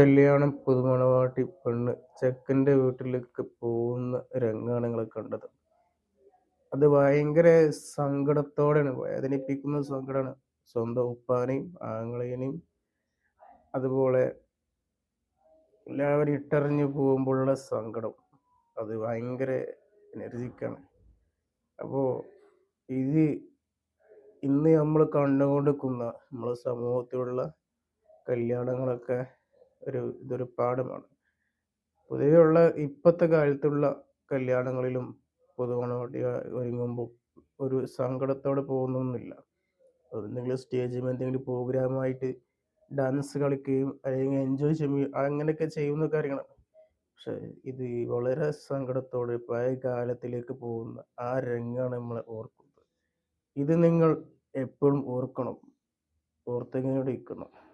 കല്യാണം പുതുമണവാട്ടി പെണ്ണ് ചെക്കന്റെ വീട്ടിലേക്ക് പോകുന്ന രംഗമാണ് നിങ്ങൾ കണ്ടത്. അത് ഭയങ്കര സങ്കടത്തോടെയാണ് വേദനിപ്പിക്കുന്ന സങ്കടമാണ്. സ്വന്തം ഉപ്പാനെയും ആങ്ങളേനെയും അതുപോലെ എല്ലാവരും ഇട്ടറിഞ്ഞു പോകുമ്പോഴുള്ള സങ്കടം. അത് ഭയങ്കര എനർജിക്കാണ്. അപ്പോൾ ഇത് ഇന്ന് നമ്മൾ കണ്ടുകൊണ്ടിരിക്കുന്ന നമ്മുടെ സമൂഹത്തിലുള്ള കല്യാണങ്ങളൊക്കെ ഒരു ഇതൊരു പാഠമാണ്. പൊതുവെയുള്ള ഇപ്പോഴത്തെ കാലത്തുള്ള കല്യാണങ്ങളിലും പുതുമണവാട്ടി ഒരുങ്ങുമ്പോൾ ഒരു സങ്കടത്തോടെ പോകുന്നൊന്നുമില്ല. എന്തെങ്കിലും സ്റ്റേജിൽ എന്തെങ്കിലും പ്രോഗ്രാമായിട്ട് ഡാൻസ് കളിക്കുകയും അല്ലെങ്കിൽ എൻജോയ് ചെയ്യുകയും അങ്ങനെയൊക്കെ ചെയ്യുന്ന കാര്യങ്ങളാണ് പക്ഷെ ഇത് വളരെ സങ്കടത്തോടെ പഴയ കാലത്തിലേക്ക് പോകുന്ന ആ രംഗമാണ് നമ്മൾ ഓർക്കുന്നത്. ഇത് നിങ്ങൾ എപ്പോഴും ഓർക്കണം. ഓർത്തെങ്ങനെ ഇരിക്കണം.